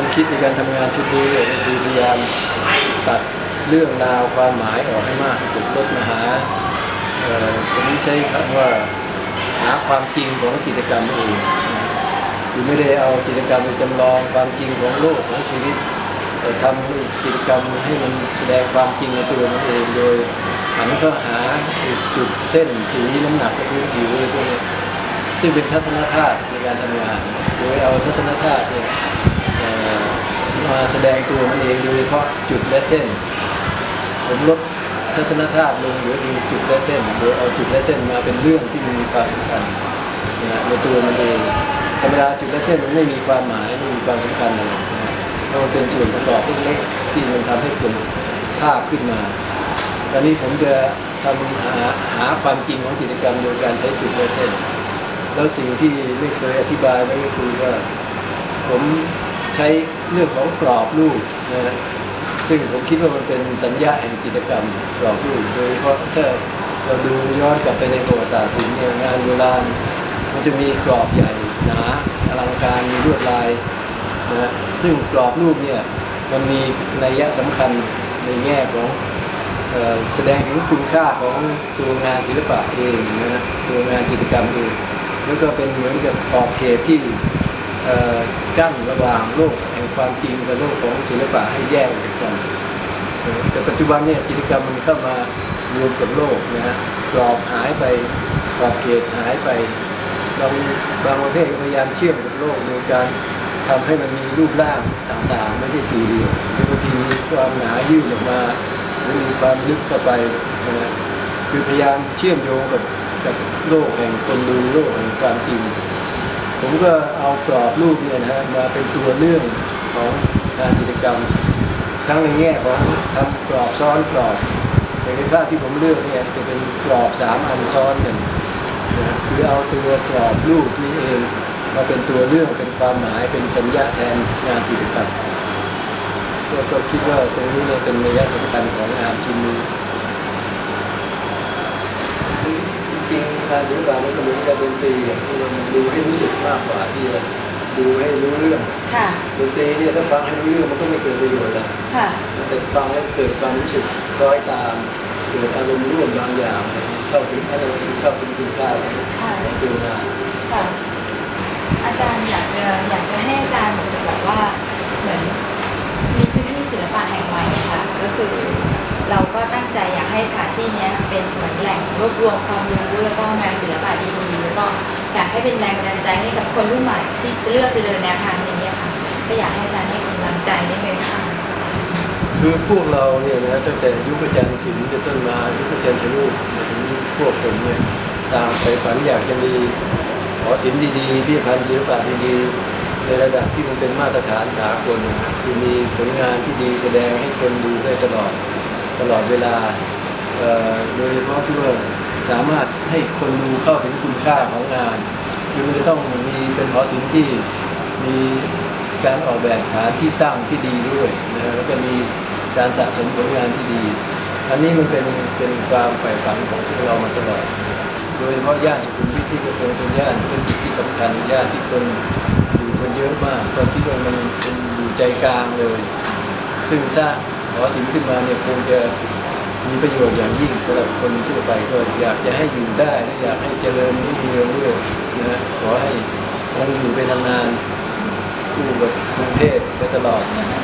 ความคิดในการทำงานชุดนี้เนี่ยคือพยายามตัดเรื่องราวความหมายออกให้มากที่สุดลดมาหาผมใช้คำว่าหาความจริงของจิตกรรมเองคือไม่ได้เอาจิตกรรมไปจำลองความจริงของโลกของชีวิต แต่ทำจิตกรรมให้มันแสดงความจริงในตัวมันเองโดยหันเข้าหาจุดเส้นสีน้ำหนักและพื้นผิวอะไรพวกนี้ซึ่งเป็นทัศนธาตุในการทำงาน โดยเอาทัศนธาตุเนี่ย มาแสดงตัวมันเองโดยเฉพาะจุดและเส้น ผมลดทัศนธาตุลงเหลือเพียจุดและเส้นโดยเอาจุดและเส้นมาเป็นเรื่องที่มีความสำคัญนะในตัวมันเองธรรมดาจุดและเส้นมันไม่มีความหมายไม่มีความสำคัญอะไรนะเพราะมันเป็นส่วนประกอบเล็กๆที่มันทำให้เกิดภาพขึ้นมาตอนนี้ผมจะทำหาหาความจริงของจิตกรรมโดยการใช้จุดและเส้น แล้วสิ่งที่ไม่เคยอธิบายไว้ก็คือว่าผม ใช้เรื่องของกรอบรูปนะฮะซึ่งผมคิดว่ามันเป็นสัญญาแห่งจิตกรรมกรอบรูปโดยเฉพาะถ้าเราดูย้อนกลับไปในประวัติศาสตร์ศิลป์เนี่ยงานโบราณมันจะมีกรอบใหญ่หนาอลังการมีลวดลายนะฮะซึ่งกรอบรูปเนี่ยมันมีนัยยะสำคัญในแง่ของแสดงถึงคุณค่าของตัวงานศิลปะเองนะฮะตัวงานจิตกรรมเองแล้วก็เป็นเหมือนกับขอบเขตที่เอ่ กั้นระหว่างโลกแห่งความจริงกับโลกของศิลปะให้แยกออกจากกันแต่ปัจจุบันเนี่ยจิตกรรมมันเข้ามารวมกับโลกนะฮะกรอบหายไปขอบเขตหายไปบางบางประเภทพยายามเชื่อมกับโลกโดยการทำให้มันมีรูปร่างต่างๆ ไม่ใช่สี่เหลี่ยมบางทีมีความหนายื่นออกมาหรือมีความลึกเข้าไปนะฮะคือพยายามเชื่อมโยงกับกับโลกแห่งคนดูโลกแห่งความจริง ผมก็เอากรอบรูปเนี่ยนะฮะมาเป็นตัวเรื่องของงานจิตรกรรม ทั้งในแง่ของทำกรอบซ้อนกรอบจากในภาพที่ผมเลือกเนี่ยจะเป็นกรอบสามอันซ้อนกันนะฮะคือเอาตัวกรอบรูปนี้เองมาเป็นตัวเรื่องเป็นความหมายเป็นสัญญาแทนงานจิตรกรรมก็ก็คิดว่าตรงนี้เนี่ยเป็นนัยสำคัญของงานชิ้นนี้จริ งๆงานศิลปะมันก็เหมือนกับดนตรีอะที่มันดูให้รู้สึกมากกว่าที่จะดูให้รู้เรื่องค่ะ ดนตรีเนี่ยถ้าฟังให้รู้เรื่องมันก็ไม่เกิดประโยชน์นะค่ะ แต่ฟังแล้วเกิดความรู้สึกคล้อยตามเกิดอารมณ์ร่วมบางอย่างเข้าถึงอะไรคือเข้าถึงคุณค่าของค่ะของตัวงานค่ะ อาจารย์อยากจะอยากจะให้อาจารย์เหมือนกับแบบว่าเหมือนมีพื้นที่ศิลปะแห่งใหม่ค่ะก็คือ เราก็ตั้งใจอยากให้สถานที่นี้เป็นเหมือนแหล่งรวบรวมความรู้แล้วก็งานศิลปะดีๆแล้วก็อยากให้เป็นแรงบันดาลใจให้กับคนรุ่นใหม่ที่เลือกไปเดินแนวทางนี้ค่ะก็อยากให้อาจารย์ให้กำลังใจได้ไหมคะคือพวกเราเนี่ยนะตั้งแต่ยุคอาจารย์ศิลป์เป็นต้นมายุคอาจารย์ชลุมาถึงพวกผมเนี่ยตางไปฝันอยากจะมีหอศิลป์ดีๆพิพิธภัณฑ์ศิลปะดีๆ ในระดับที่มันเป็นมาตรฐานสากลนะคือมีผลงานที่ดีแสดงให้คนดูได้ตลอด ตลอดเวลาโดยเฉพาะที่ว่าสามารถให้คนดูเข้าถึงคุณค่าของงานคือมันจะต้องมีเป็นหอศิลป์ที่มีการออกแบบสถานที่ตั้งที่ดีด้วยนะแล้วก็มีการสะสมผลงานที่ดี อันนี้มันเป็นเป็นความใฝ่ฝันของพวกเรามาตลอด โดยเฉพาะย่านสุขุมวิทนี่ก็คงเป็นย่านที่เป็นจุดที่สำคัญย่านที่คนอยู่กันเยอะมากก็คิดว่ามันเป็นอยู่ใจกลางเลย ซึ่งสร้าง หอศิลป์ขึ้นมาเนี่ยคงจะมีประโยชน์อย่างยิ่งสำหรับคนทั่วไปก็อยากจะให้อยู่ได้และอยากให้เจริญรุ่งเรืองด้วยนะฮะขอให้คงอยู่ไปนานๆคู่กับกรุงเทพไปตลอดนะ